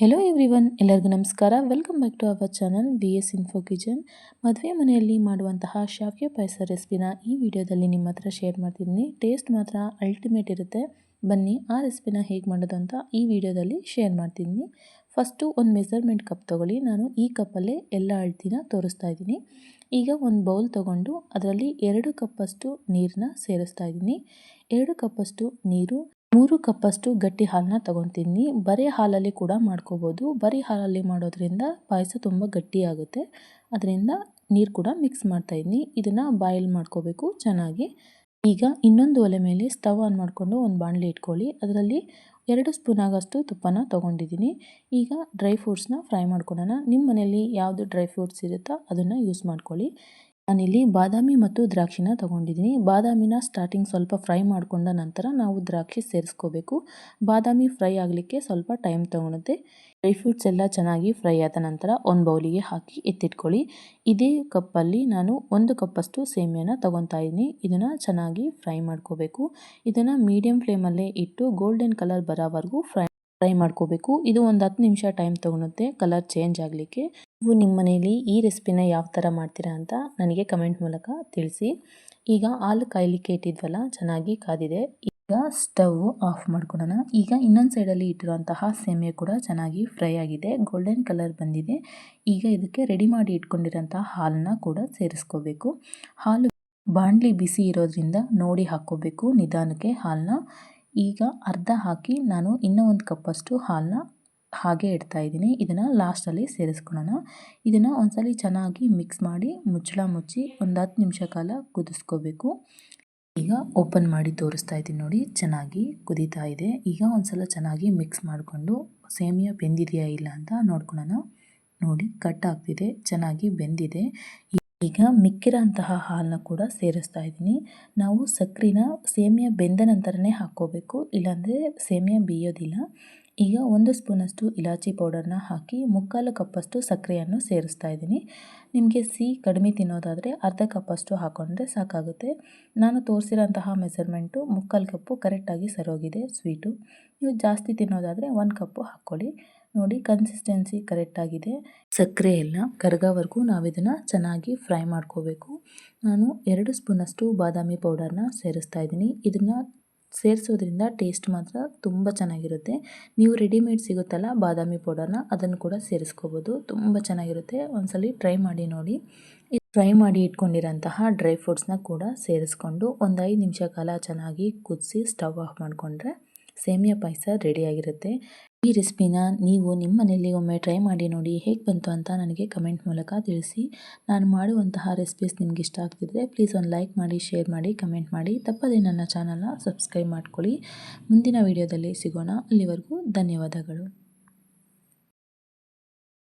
Hello every one ಎಲ್ಲರಿಗೂ ನಮಸ್ಕಾರ. Welcome back to our channel B S Info Kitchen ಮದುವೆ ಮನೆಯಲ್ಲಿ ಮಾಡುವಂತಹ ಶಾವಿಗೆ ಪಾಯಸ ರೆಸಿಪಿನ ಈ ವಿಡಿಯೋದಲ್ಲಿ ನಿಮ್ಮ ಹತ್ರ ಶೇರ್ ಮಾಡ್ತಿದ್ದೀನಿ. ಟೇಸ್ಟ್ ಮಾತ್ರ ಅಲ್ಟಿಮೇಟ್ ಇರುತ್ತೆ. ಬನ್ನಿ, ಆ ರೆಸಿಪಿನ ಹೇಗೆ ಮಾಡೋದು ಅಂತ ಈ ವಿಡಿಯೋದಲ್ಲಿ ಶೇರ್ ಮಾಡ್ತಿದ್ದೀನಿ. ಫಸ್ಟು ಒಂದು ಮೆಸರ್ಮೆಂಟ್ ಕಪ್ ತೊಗೊಳ್ಳಿ. ನಾನು ಈ ಕಪ್ಪಲ್ಲೇ ಎಲ್ಲ ಅಳ್ತಿನ ತೋರಿಸ್ತಾ ಇದ್ದೀನಿ. ಈಗ ಒಂದು ಬೌಲ್ ತೊಗೊಂಡು ಅದರಲ್ಲಿ ಎರಡು ಕಪ್ಪಷ್ಟು ನೀರನ್ನ ಸೇರಿಸ್ತಾ ಇದ್ದೀನಿ. ಎರಡು ಕಪ್ಪಷ್ಟು ನೀರು ಮೂರು ಕಪ್ಪಷ್ಟು ಗಟ್ಟಿ ಹಾಲನ್ನ ತೊಗೊತೀನಿ. ಬರೀ ಹಾಲಲ್ಲಿ ಕೂಡ ಮಾಡ್ಕೋಬೋದು. ಬರೀ ಹಾಲಲ್ಲಿ ಮಾಡೋದ್ರಿಂದ ಪಾಯಸ ತುಂಬ ಗಟ್ಟಿಯಾಗುತ್ತೆ ಅದರಿಂದ ನೀರು ಕೂಡ ಮಿಕ್ಸ್ ಮಾಡ್ತಾಯಿದ್ದೀನಿ ಇದನ್ನು ಬಾಯ್ಲ್ ಮಾಡ್ಕೋಬೇಕು ಚೆನ್ನಾಗಿ. ಈಗ ಇನ್ನೊಂದು ಒಲೆ ಮೇಲೆ ಸ್ಟವ್ ಆನ್ ಮಾಡಿಕೊಂಡು ಒಂದು ಬಾಣಲಿ ಇಟ್ಕೊಳ್ಳಿ. ಅದರಲ್ಲಿ ಎರಡು ಸ್ಪೂನ್ ಆಗೋಷ್ಟು ತುಪ್ಪನ ತೊಗೊಂಡಿದ್ದೀನಿ. ಈಗ ಡ್ರೈ ಫ್ರೂಟ್ಸ್ನ ಫ್ರೈ ಮಾಡ್ಕೊಳ್ಳೋಣ. ನಿಮ್ಮ ಮನೆಯಲ್ಲಿ ಯಾವುದು ಡ್ರೈ ಫ್ರೂಟ್ಸ್ ಇರುತ್ತೋ ಅದನ್ನು ಯೂಸ್ ಮಾಡ್ಕೊಳ್ಳಿ. ನಾನಿಲ್ಲಿ ಬಾದಾಮಿ ಮತ್ತು ದ್ರಾಕ್ಷಿನ ತಗೊಂಡಿದ್ದೀನಿ. ಬಾದಾಮಿನ ಸ್ಟಾರ್ಟಿಂಗ್ ಸ್ವಲ್ಪ ಫ್ರೈ ಮಾಡಿಕೊಂಡ ನಂತರ ನಾವು ದ್ರಾಕ್ಷಿ ಸೇರಿಸ್ಕೋಬೇಕು. ಬಾದಾಮಿ ಫ್ರೈ ಆಗಲಿಕ್ಕೆ ಸ್ವಲ್ಪ ಟೈಮ್ ತೊಗೊಳುತ್ತೆ. ಡ್ರೈ ಫ್ರೂಟ್ಸ್ ಎಲ್ಲ ಚೆನ್ನಾಗಿ ಫ್ರೈ ಆದ ನಂತರ ಒಂದು ಬೌಲಿಗೆ ಹಾಕಿ ಎತ್ತಿಟ್ಕೊಳ್ಳಿ. ಇದೇ ಕಪ್ಪಲ್ಲಿ ನಾನು ಒಂದು ಕಪ್ಪಷ್ಟು ಸೇಮಿಯಾನ ತೊಗೊತಾ ಇದ್ದೀನಿ. ಇದನ್ನು ಚೆನ್ನಾಗಿ ಫ್ರೈ ಮಾಡ್ಕೋಬೇಕು. ಇದನ್ನು ಮೀಡಿಯಮ್ ಫ್ಲೇಮಲ್ಲೇ ಇಟ್ಟು ಗೋಲ್ಡನ್ ಕಲರ್ ಬರೋವರೆಗೂ ಫ್ರೈ ಫ್ರೈ ಮಾಡ್ಕೋಬೇಕು. ಇದು ಒಂದು ಹತ್ತು ನಿಮಿಷ ಟೈಮ್ ತೊಗೊಳುತ್ತೆ ಕಲರ್ ಚೇಂಜ್ ಆಗಲಿಕ್ಕೆ. ನೀವು ನಿಮ್ಮ ಮನೆಯಲ್ಲಿ ಈ ರೆಸಿಪಿನ ಯಾವ ಥರ ಮಾಡ್ತೀರಾ ಅಂತ ನನಗೆ ಕಮೆಂಟ್ ಮೂಲಕ ತಿಳಿಸಿ. ಈಗ ಹಾಲು ಕಾಯಲಿಕ್ಕೆ ಇಟ್ಟಿದ್ವಲ್ಲ, ಚೆನ್ನಾಗಿ ಕಾದಿದೆ. ಈಗ ಸ್ಟವ್ ಆಫ್ ಮಾಡ್ಕೊಳ್ಳೋಣ ಈಗ ಇನ್ನೊಂದು ಸೈಡಲ್ಲಿ ಇಟ್ಟಿರುವಂತಹ ಸೇಮೆ ಕೂಡ ಚೆನ್ನಾಗಿ ಫ್ರೈ ಆಗಿದೆ. ಗೋಲ್ಡನ್ ಕಲರ್ ಬಂದಿದೆ. ಈಗ ಇದಕ್ಕೆ ರೆಡಿ ಮಾಡಿ ಇಟ್ಕೊಂಡಿರೋಂಥ ಹಾಲನ್ನ ಕೂಡ ಸೇರಿಸ್ಕೋಬೇಕು. ಹಾಲು ಬಾಣಲಿ ಬಿಸಿ ಇರೋದ್ರಿಂದ ನೋಡಿ ಹಾಕ್ಕೋಬೇಕು ನಿಧಾನಕ್ಕೆ ಹಾಲನ್ನ. ಈಗ ಅರ್ಧ ಹಾಕಿ ನಾನು ಇನ್ನೂ ಒಂದು ಕಪ್ಪಷ್ಟು ಹಾಲನ್ನ ಹಾಗೆ ಇಡ್ತಾ ಇದ್ದೀನಿ. ಇದನ್ನು ಲಾಸ್ಟಲ್ಲಿ ಸೇರಿಸ್ಕೊಳ್ಳೋಣ. ಇದನ್ನು ಒಂದ್ಸಲಿ ಚೆನ್ನಾಗಿ ಮಿಕ್ಸ್ ಮಾಡಿ ಮುಚ್ಚಳ ಮುಚ್ಚಿ ಒಂದು ಹತ್ತು ನಿಮಿಷ ಕಾಲ ಕುದಿಸ್ಕೋಬೇಕು. ಈಗ ಓಪನ್ ಮಾಡಿ ತೋರಿಸ್ತಾ ಇದ್ದೀನಿ ನೋಡಿ, ಚೆನ್ನಾಗಿ ಕುದೀತಾ ಇದೆ. ಈಗ ಒಂದ್ಸಲ ಚೆನ್ನಾಗಿ ಮಿಕ್ಸ್ ಮಾಡಿಕೊಂಡು ಸೇಮಿಯಾ ಬೆಂದಿದೆಯಾ ಇಲ್ಲ ಅಂತ ನೋಡ್ಕೊಳ್ಳೋಣ. ನೋಡಿ ಕಟ್ ಆಗ್ತಿದೆ, ಚೆನ್ನಾಗಿ ಬೆಂದಿದೆ. ಈಗ ಮಿಕ್ಕಿರೋಂತಹ ಹಾಲನ್ನ ಕೂಡ ಸೇರಿಸ್ತಾ ಇದ್ದೀನಿ. ನಾವು ಸಕ್ಕರೆನ ಸೇಮಿಯ ಬೆಂದ ನಂತರನೇ ಹಾಕ್ಕೋಬೇಕು, ಇಲ್ಲಾಂದರೆ ಸೇಮಿಯ ಬೇಯೋದಿಲ್ಲ. ಈಗ ಒಂದು ಸ್ಪೂನಷ್ಟು ಇಲಾಚಿ ಪೌಡರ್ನ ಹಾಕಿ ಮುಕ್ಕಾಲು ಕಪ್ಪಷ್ಟು ಸಕ್ಕರೆಯನ್ನು ಸೇರಿಸ್ತಾ ಇದ್ದೀನಿ. ನಿಮಗೆ ಸಿಹಿ ಕಡಿಮೆ ತಿನ್ನೋದಾದರೆ ಅರ್ಧ ಕಪ್ಪಷ್ಟು ಹಾಕೊಂಡ್ರೆ ಸಾಕಾಗುತ್ತೆ. ನಾನು ತೋರಿಸಿರೋಂತಹ ಮೆಸರ್ಮೆಂಟು ಮುಕ್ಕಾಲು ಕಪ್ಪು ಕರೆಕ್ಟಾಗಿ ಸರೋಗಿದೆ, ಸ್ವೀಟು. ನೀವು ಜಾಸ್ತಿ ತಿನ್ನೋದಾದರೆ ಒಂದು ಕಪ್ಪು ಹಾಕ್ಕೊಳ್ಳಿ. ನೋಡಿ ಕನ್ಸಿಸ್ಟೆನ್ಸಿ ಕರೆಕ್ಟಾಗಿದೆ ಸಕ್ಕರೆ ಎಲ್ಲ ಕರಗೋವರೆಗೂ ನಾವು ಇದನ್ನು ಚೆನ್ನಾಗಿ ಫ್ರೈ ಮಾಡ್ಕೋಬೇಕು. ನಾನು ಎರಡು ಸ್ಪೂನಷ್ಟು ಬಾದಾಮಿ ಪೌಡರ್ನ ಸೇರಿಸ್ತಾ ಇದ್ದೀನಿ. ಇದನ್ನು ಸೇರಿಸೋದ್ರಿಂದ ಟೇಸ್ಟ್ ಮಾತ್ರ ತುಂಬ ಚೆನ್ನಾಗಿರುತ್ತೆ. ನೀವು ರೆಡಿಮೇಡ್ ಸಿಗುತ್ತಲ್ಲ ಬಾದಾಮಿ ಪೌಡರ್ನ ಅದನ್ನು ಕೂಡ ಸೇರಿಸ್ಕೋಬೋದು. ತುಂಬ ಚೆನ್ನಾಗಿರುತ್ತೆ. ಒಂದ್ಸಲಿ ಟ್ರೈ ಮಾಡಿ ನೋಡಿ. ಫ್ರೈ ಮಾಡಿ ಇಟ್ಕೊಂಡಿರೋಂತಹ ಡ್ರೈ ಫ್ರೂಟ್ಸ್ನ ಕೂಡ ಸೇರಿಸ್ಕೊಂಡು ಒಂದು ಐದು ನಿಮಿಷ ಕಾಲ ಚೆನ್ನಾಗಿ ಕುದಿಸಿ ಸ್ಟವ್ ಆಫ್ ಮಾಡಿಕೊಂಡ್ರೆ ಸೇಮಿಯಾ ಪಾಯಸ ರೆಡಿಯಾಗಿರುತ್ತೆ ಈ ರೆಸಿಪಿನ ನೀವು ನಿಮ್ಮ ಮನೆಯಲ್ಲಿ ಒಮ್ಮೆ ಟ್ರೈ ಮಾಡಿ ನೋಡಿ ಹೇಗೆ ಬಂತು ಅಂತ ನನಗೆ ಕಮೆಂಟ್ ಮೂಲಕ ತಿಳಿಸಿ. ನಾನು ಮಾಡುವಂತಹ ರೆಸಿಪೀಸ್ ನಿಮ್ಗೆ ಇಷ್ಟ ಆಗ್ತಿದ್ರೆ ಪ್ಲೀಸ್ ಒಂದು ಲೈಕ್ ಮಾಡಿ, ಶೇರ್ ಮಾಡಿ, ಕಮೆಂಟ್ ಮಾಡಿ. ತಪ್ಪದೇ ನನ್ನ ಚಾನಲ್ನ ಸಬ್ಸ್ಕ್ರೈಬ್ ಮಾಡ್ಕೊಳ್ಳಿ. ಮುಂದಿನ ವಿಡಿಯೋದಲ್ಲಿ ಸಿಗೋಣ. ಅಲ್ಲಿವರೆಗೂ ಧನ್ಯವಾದಗಳು.